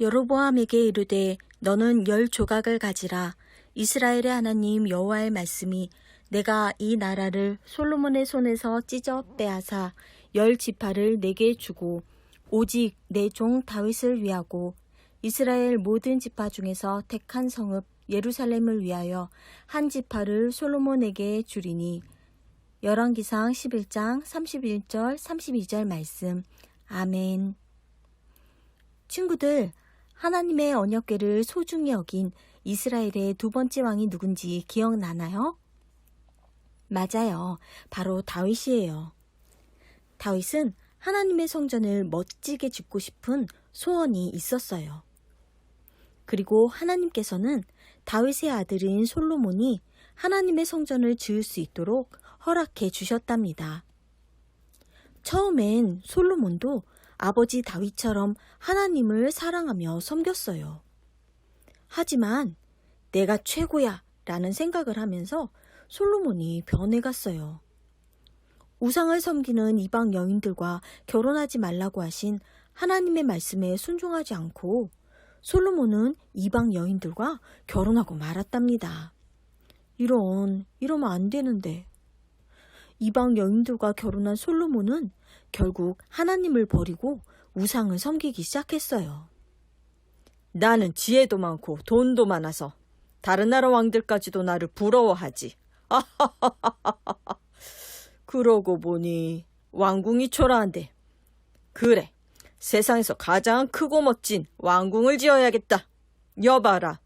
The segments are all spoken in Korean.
여로보암에게 이르되 너는 열 조각을 가지라. 이스라엘의 하나님 여호와의 말씀이 내가 이 나라를 솔로몬의 손에서 찢어 빼앗아 열 지파를 내게 주고 오직 내 종 다윗을 위하고 이스라엘 모든 지파 중에서 택한 성읍 예루살렘을 위하여 한 지파를 솔로몬에게 주리니. 열왕기상 11장 31절 32절 말씀. 아멘. 친구들 하나님의 언약궤를 소중히 여긴 이스라엘의 두 번째 왕이 누군지 기억나나요? 맞아요. 바로 다윗이에요. 다윗은 하나님의 성전을 멋지게 짓고 싶은 소원이 있었어요. 그리고 하나님께서는 다윗의 아들인 솔로몬이 하나님의 성전을 지을 수 있도록 허락해 주셨답니다. 처음엔 솔로몬도 아버지 다윗처럼 하나님을 사랑하며 섬겼어요. 하지만 내가 최고야 라는 생각을 하면서 솔로몬이 변해갔어요. 우상을 섬기는 이방 여인들과 결혼하지 말라고 하신 하나님의 말씀에 순종하지 않고 솔로몬은 이방 여인들과 결혼하고 말았답니다. 이런, 이러면 안 되는데. 이방 여인들과 결혼한 솔로몬은 결국 하나님을 버리고 우상을 섬기기 시작했어요. 나는 지혜도 많고 돈도 많아서 다른 나라 왕들까지도 나를 부러워하지. 그러고 보니 왕궁이 초라한데. 그래, 세상에서 가장 크고 멋진 왕궁을 지어야겠다. 여봐라,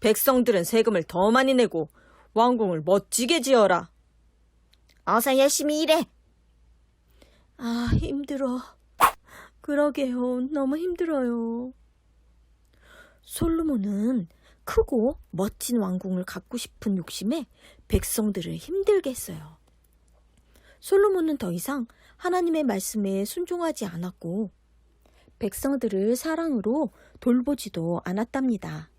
백성들은 세금을 더 많이 내고 왕궁을 멋지게 지어라. 어서 열심히 일해. 아, 힘들어. 그러게요. 너무 힘들어요. 솔로몬은 크고 멋진 왕궁을 갖고 싶은 욕심에 백성들을 힘들게 했어요. 솔로몬은 더 이상 하나님의 말씀에 순종하지 않았고 백성들을 사랑으로 돌보지도 않았답니다.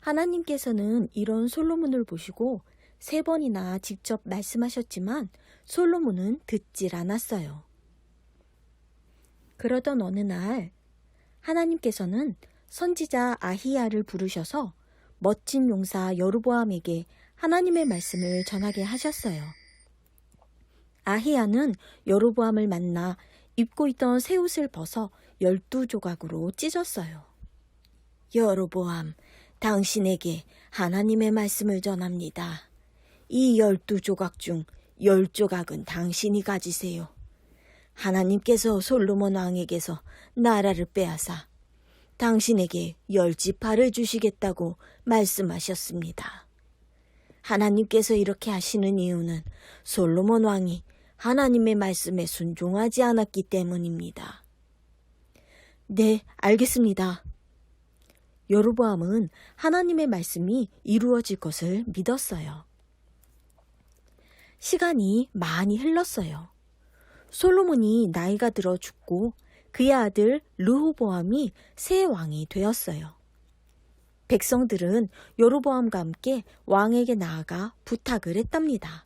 하나님께서는 이런 솔로몬을 보시고 세 번이나 직접 말씀하셨지만 솔로몬은 듣질 않았어요. 그러던 어느 날 하나님께서는 선지자 아히야를 부르셔서 멋진 용사 여루보암에게 하나님의 말씀을 전하게 하셨어요. 아히야는 여로보암을 만나 입고 있던 새 옷을 벗어 열두 조각으로 찢었어요. 여로보암, 당신에게 하나님의 말씀을 전합니다. 이 열두 조각 중 열 조각은 당신이 가지세요. 하나님께서 솔로몬 왕에게서 나라를 빼앗아 당신에게 열 지파를 주시겠다고 말씀하셨습니다. 하나님께서 이렇게 하시는 이유는 솔로몬 왕이 하나님의 말씀에 순종하지 않았기 때문입니다. 네, 알겠습니다. 여로보암은 하나님의 말씀이 이루어질 것을 믿었어요. 시간이 많이 흘렀어요. 솔로몬이 나이가 들어 죽고 그의 아들 르호보암이 새 왕이 되었어요. 백성들은 여로보암과 함께 왕에게 나아가 부탁을 했답니다.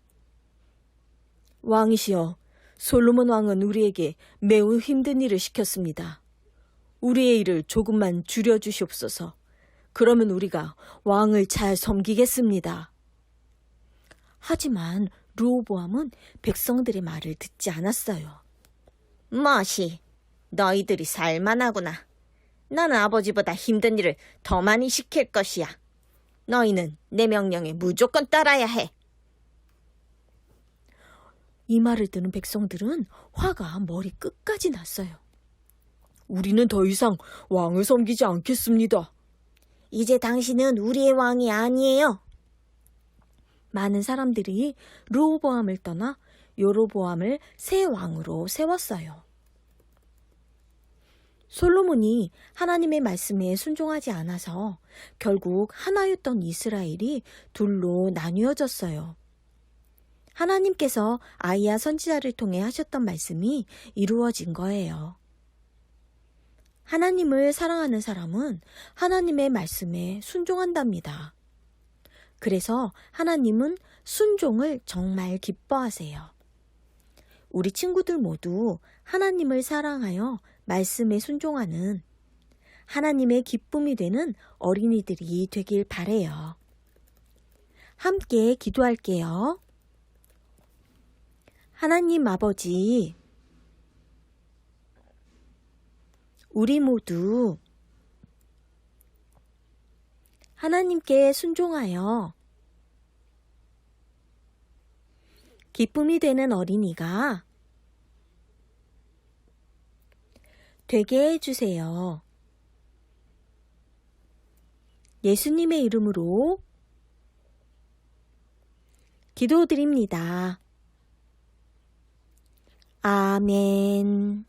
왕이시여, 솔로몬 왕은 우리에게 매우 힘든 일을 시켰습니다. 우리의 일을 조금만 줄여주시옵소서. 그러면 우리가 왕을 잘 섬기겠습니다. 하지만 르호보암은 백성들의 말을 듣지 않았어요. 멋이, 너희들이 살만하구나. 나는 아버지보다 힘든 일을 더 많이 시킬 것이야. 너희는 내 명령에 무조건 따라야 해. 이 말을 듣는 백성들은 화가 머리 끝까지 났어요. 우리는 더 이상 왕을 섬기지 않겠습니다. 이제 당신은 우리의 왕이 아니에요. 많은 사람들이 르호보암을 떠나 요로보암을 새 왕으로 세웠어요. 솔로몬이 하나님의 말씀에 순종하지 않아서 결국 하나였던 이스라엘이 둘로 나뉘어졌어요. 하나님께서 아이야 선지자를 통해 하셨던 말씀이 이루어진 거예요. 하나님을 사랑하는 사람은 하나님의 말씀에 순종한답니다. 그래서 하나님은 순종을 정말 기뻐하세요. 우리 친구들 모두 하나님을 사랑하여 말씀에 순종하는 하나님의 기쁨이 되는 어린이들이 되길 바래요. 함께 기도할게요. 하나님 아버지, 우리 모두 하나님께 순종하여 기쁨이 되는 어린이가 되게 해주세요. 예수님의 이름으로 기도드립니다. 아멘.